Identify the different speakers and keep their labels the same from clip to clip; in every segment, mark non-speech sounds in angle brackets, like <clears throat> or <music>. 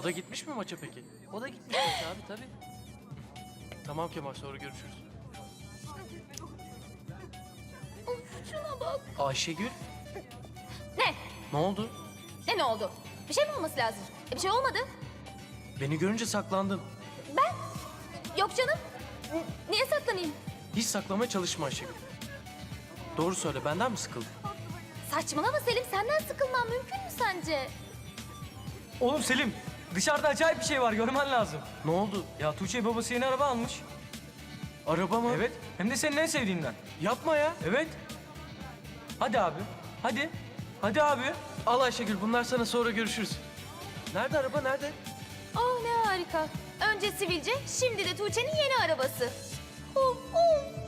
Speaker 1: O da gitmiş mi maça peki?
Speaker 2: O da gitmiş abi tabii.
Speaker 1: Tamam Kemal sonra görüşürüz.
Speaker 3: Şuna bak.
Speaker 1: Ayşegül
Speaker 3: Ne?
Speaker 1: ne oldu?
Speaker 3: Ne ne oldu? Bir şey mi olması lazım? E, bir şey olmadı.
Speaker 1: Beni görünce saklandın.
Speaker 3: Yok canım. N- Niye saklanayım?
Speaker 1: Hiç saklamaya çalışma Ayşegül. Doğru söyle benden mi sıkıldın?
Speaker 3: Saçmalama Selim. Senden sıkılmam mümkün mü sence?
Speaker 2: Oğlum Selim dışarıda acayip bir şey var görmen lazım.
Speaker 1: Ne oldu?
Speaker 2: Ya Tuğçe babası yeni araba almış.
Speaker 1: Araba mı?
Speaker 2: Evet hem de senin en sevdiğinden.
Speaker 1: Yapma ya.
Speaker 2: Evet. Hadi abi hadi. Hadi abi.
Speaker 1: Al Ayşegül bunlar sana sonra görüşürüz. Nerede araba nerede?
Speaker 3: Oh ne harika. Önce sivilce, şimdi de Tuğçe'nin yeni arabası. Of, of.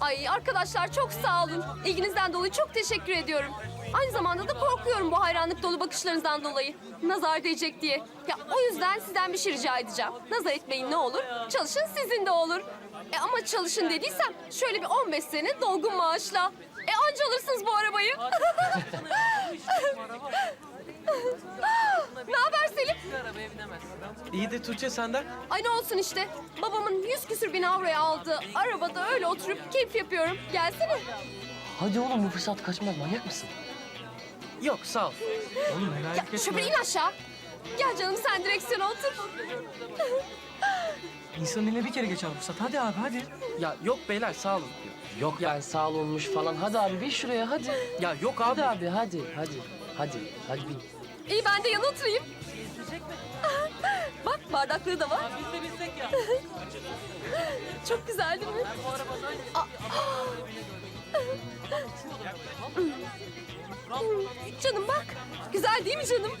Speaker 4: Ay arkadaşlar çok sağ olun. İlginizden dolayı çok teşekkür ediyorum. Aynı zamanda da korkuyorum bu hayranlık dolu bakışlarınızdan dolayı. Nazar değecek diye. Ya o yüzden sizden bir şey rica edeceğim. Nazar etmeyin ne olur. Çalışın sizin de olur. E ama çalışın dediysem şöyle bir 15 sene dolgun maaşla. E anca alırsınız bu arabayı. <laughs> ne haber Selim?
Speaker 1: İyi de Tuğçe senden.
Speaker 4: Ay ne olsun işte. Babamın yüz küsür bin avroya aldığı arabada öyle oturup keyif yapıyorum. Gelsene.
Speaker 5: Hadi oğlum bu fırsat kaçmaz manyak mısın?
Speaker 1: Yok sağ ol.
Speaker 2: Oğlum merak
Speaker 4: Ya şoför in aşağı. Gel canım sen direksiyona otur.
Speaker 2: İnsanın eline bir kere geçer fırsat. Hadi abi hadi.
Speaker 1: Ya yok beyler sağ olun.
Speaker 5: Yok ben sağ olmuş falan. Hadi abi bin şuraya hadi.
Speaker 1: Ya yok abi.
Speaker 5: Hadi abi hadi hadi. Hadi hadi bin.
Speaker 4: İyi ben de yana oturayım. Bak bardaklığı da var.
Speaker 2: Biz de bilsek ya.
Speaker 4: Çok güzel değil mi? Canım bak. Güzel değil mi canım?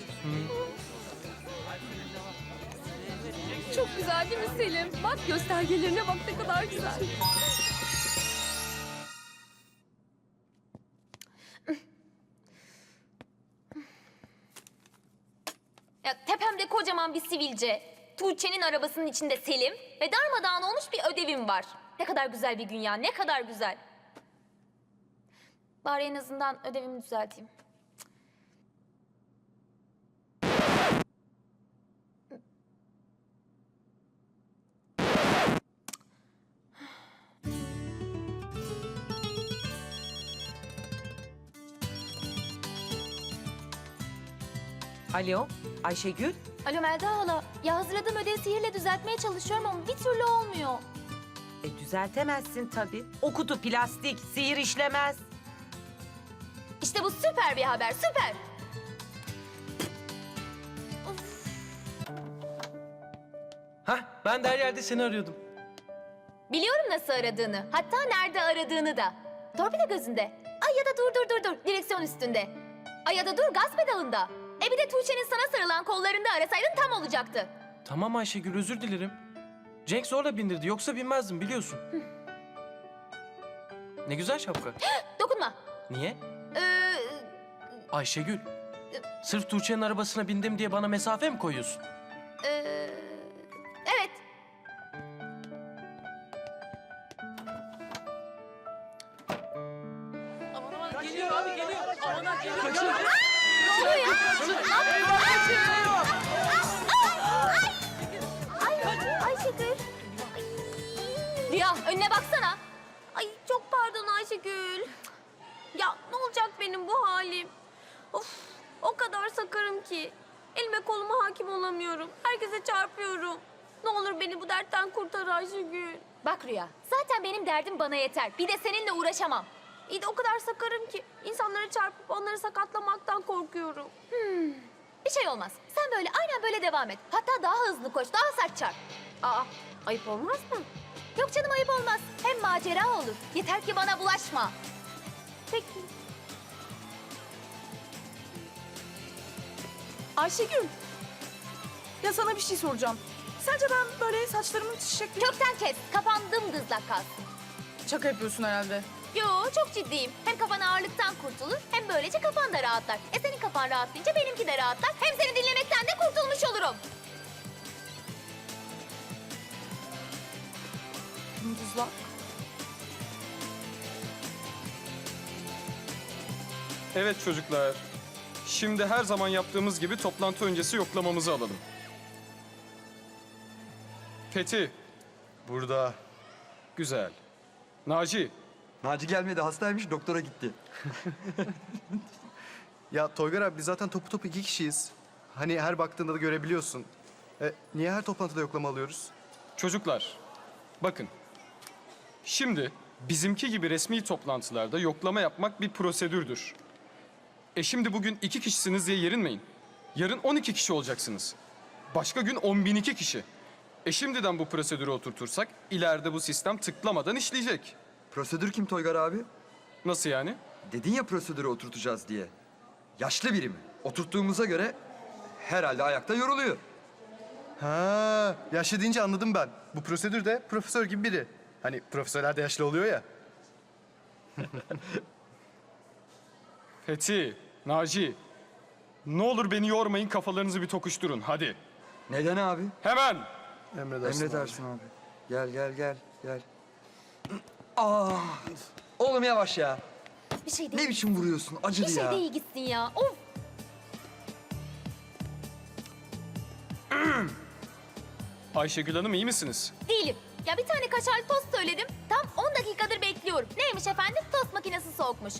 Speaker 4: Çok güzel değil mi Selim? Bak göstergelerine bak ne kadar güzel.
Speaker 3: Ya tepemde kocaman bir sivilce. Tuğçe'nin arabasının içinde Selim ve darmadağın olmuş bir ödevim var. Ne kadar güzel bir gün ya, ne kadar güzel. Bari en azından ödevimi düzelteyim.
Speaker 6: Alo, Ayşegül.
Speaker 3: Alo Melda hala, ya hazırladığım ödevi sihirle düzeltmeye çalışıyorum ama bir türlü olmuyor.
Speaker 6: E düzeltemezsin tabii. O kutu plastik, sihir işlemez.
Speaker 3: İşte bu süper bir haber, süper.
Speaker 1: Hah ben de her yerde seni arıyordum.
Speaker 3: Biliyorum nasıl aradığını, hatta nerede aradığını da. Torpida gözünde. Ay ya da dur dur dur dur, direksiyon üstünde. Ay ya da dur gaz pedalında. E bir de Tuğçe'nin sana sarılan kollarında arasaydın tam olacaktı.
Speaker 1: Tamam Ayşegül özür dilerim. Cenk zorla bindirdi yoksa binmezdim biliyorsun. ne güzel şapka. <gasps>
Speaker 3: Dokunma.
Speaker 1: Niye?
Speaker 3: Ee,
Speaker 1: Ayşegül. Sırf Tuğçe'nin arabasına bindim diye bana mesafe mi koyuyorsun?
Speaker 3: e, evet.
Speaker 2: Geliyor abi geliyor. Aman geliyor.
Speaker 3: Ne oluyor ya? Ay, Ayşegül. Rüya önüne baksana.
Speaker 4: Ay çok pardon Ayşegül. Ya ne olacak benim bu halim? Of o kadar sakarım ki. Elime koluma hakim olamıyorum. Herkese çarpıyorum. Ne olur beni bu dertten kurtar Ayşegül.
Speaker 3: Bak Rüya, zaten benim derdim bana yeter. Bir de seninle uğraşamam.
Speaker 4: İyi de o kadar sakarım ki insanlara çarpıp onları sakatlamaktan korkuyorum.
Speaker 3: Bir şey olmaz. Sen böyle aynen böyle devam et. Hatta daha hızlı koş, daha sert çarp.
Speaker 4: Aa ayıp olmaz mı?
Speaker 3: Yok canım ayıp olmaz. Hem macera olur. Yeter ki bana bulaşma.
Speaker 4: Peki.
Speaker 7: Ayşegül. Ya sana bir şey soracağım. Sence ben böyle saçlarımın şekli...
Speaker 3: Kökten kes, kafan dımdızlak kalsın.
Speaker 7: Şaka yapıyorsun herhalde.
Speaker 3: Yo, çok ciddiyim. Hem kafan ağırlıktan kurtulur, hem böylece kafan da rahatlar. E senin kafan rahatlayınca benimki de rahatlar. Hem seni dinlemekten de kurtulmuş olurum.
Speaker 7: Dımdızlak.
Speaker 8: Evet çocuklar. Şimdi her zaman yaptığımız gibi toplantı öncesi yoklamamızı alalım. Fethi,
Speaker 9: Burada.
Speaker 8: güzel. Naci,
Speaker 9: Naci gelmedi hastaymış doktora gitti. <laughs> ya Toygar abi biz zaten topu topu iki kişiyiz. Hani her baktığında da görebiliyorsun. E, niye her toplantıda yoklama alıyoruz?
Speaker 8: çocuklar. Bakın. Şimdi bizimki gibi resmi toplantılarda yoklama yapmak bir prosedürdür. E şimdi bugün iki kişisiniz diye yerinmeyin. Yarın 12 kişi olacaksınız. Başka gün 10.002 kişi. E şimdiden bu prosedürü oturtursak ileride bu sistem tıklamadan işleyecek.
Speaker 9: Prosedür kim Toygar abi?
Speaker 8: Nasıl yani?
Speaker 9: Dedin ya prosedürü oturtacağız diye. Yaşlı biri mi? Oturttuğumuza göre herhalde ayakta yoruluyor. Ha, yaşlı deyince anladım ben. Bu prosedür de profesör gibi biri. Hani profesörler de yaşlı oluyor ya. <laughs>
Speaker 8: Fethi, Naci. Ne olur beni yormayın kafalarınızı bir tokuşturun hadi.
Speaker 9: Neden abi?
Speaker 8: Hemen.
Speaker 9: Emredersin, abi. Gel gel gel gel. Aa, oğlum yavaş ya.
Speaker 3: Bir şey
Speaker 9: Ne
Speaker 3: değil.
Speaker 9: biçim vuruyorsun?
Speaker 3: Bir
Speaker 9: Acıdı
Speaker 3: şey
Speaker 9: ya.
Speaker 3: de iyi gitsin ya. Of. <clears throat>
Speaker 8: Ayşegül Hanım iyi misiniz?
Speaker 3: Değilim. Ya bir tane kaşarlı tost söyledim. Tam 10 dakikadır bekliyorum. Neymiş efendim? Tost makinesi soğukmuş.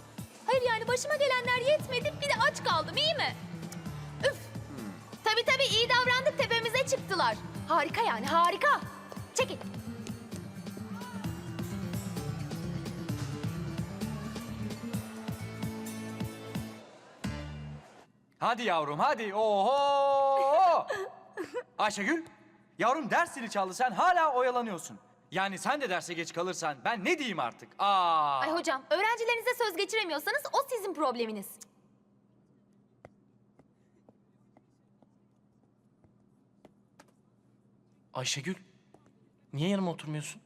Speaker 3: Hayır yani başıma gelenler yetmedi. Bir de aç kaldım iyi mi? Üf. Tabii tabii iyi davrandık tepemize çıktılar. Harika yani harika. Çekil.
Speaker 2: Hadi yavrum hadi. Oho! <laughs> Ayşegül, yavrum ders zili çaldı sen hala oyalanıyorsun. Yani sen de derse geç kalırsan ben ne diyeyim artık? Aa!
Speaker 3: Ay hocam öğrencilerinize söz geçiremiyorsanız o sizin probleminiz.
Speaker 1: Ayşegül, niye yanıma oturmuyorsun?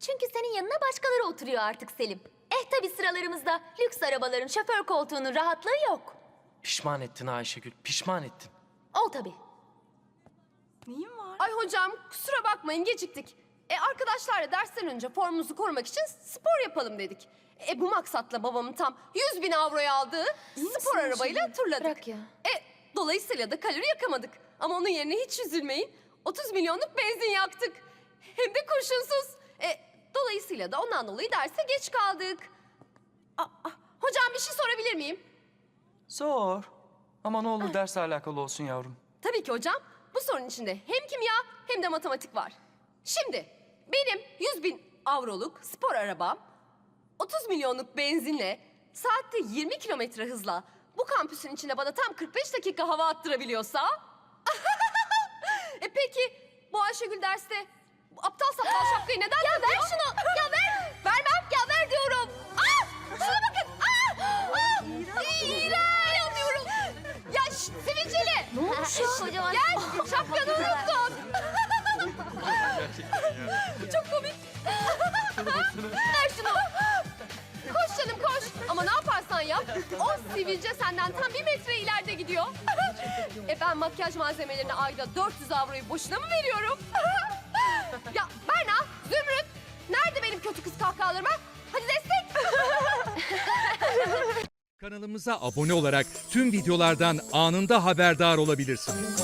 Speaker 3: Çünkü senin yanına başkaları oturuyor artık Selim. Eh tabii sıralarımızda lüks arabaların şoför koltuğunun rahatlığı yok.
Speaker 1: Pişman ettin Ayşegül, pişman ettin.
Speaker 3: Ol tabii.
Speaker 7: Neyin var?
Speaker 4: Ay hocam kusura bakmayın geciktik. E arkadaşlarla dersten önce formumuzu korumak için spor yapalım dedik. E bu maksatla babamın tam 100 bin avroya aldığı spor arabayla turladık.
Speaker 3: Bırak ya.
Speaker 4: E dolayısıyla da kalori yakamadık. Ama onun yerine hiç üzülmeyin. 30 milyonluk benzin yaktık. Hem de kurşunsuz. E dolayısıyla da ondan dolayı derse geç kaldık. Aa, hocam bir şey sorabilir miyim?
Speaker 2: Sor. Ama ne olur dersle alakalı olsun yavrum.
Speaker 4: Tabii ki hocam. Bu sorunun içinde hem kimya hem de matematik var. Şimdi benim 100 bin avroluk spor arabam 30 milyonluk benzinle saatte 20 kilometre hızla bu kampüsün içinde bana tam 45 dakika hava attırabiliyorsa... <laughs> e peki bu Ayşegül derste bu aptal saptal <gasps> şapkayı neden Ya ver şunu! Ya ver! <gasps> Vermem! Ya ver diyorum! Aa! Şuna bakın! Aa! Aa! İğrenç! İnanmıyorum! Ya şş, sivilceli!
Speaker 3: Ne olmuş ya?
Speaker 4: Gel şapkanı unuttun. Ver şunu. Koş canım koş. Ama ne yaparsan yap. O sivilce senden tam bir metre ileride gidiyor. e ben makyaj malzemelerine ayda 400 avroyu boşuna mı veriyorum? ya Berna, Zümrüt. Nerede benim kötü kız kahkahalarım ha? Hadi destek.
Speaker 10: Kanalımıza abone olarak tüm videolardan anında haberdar olabilirsiniz.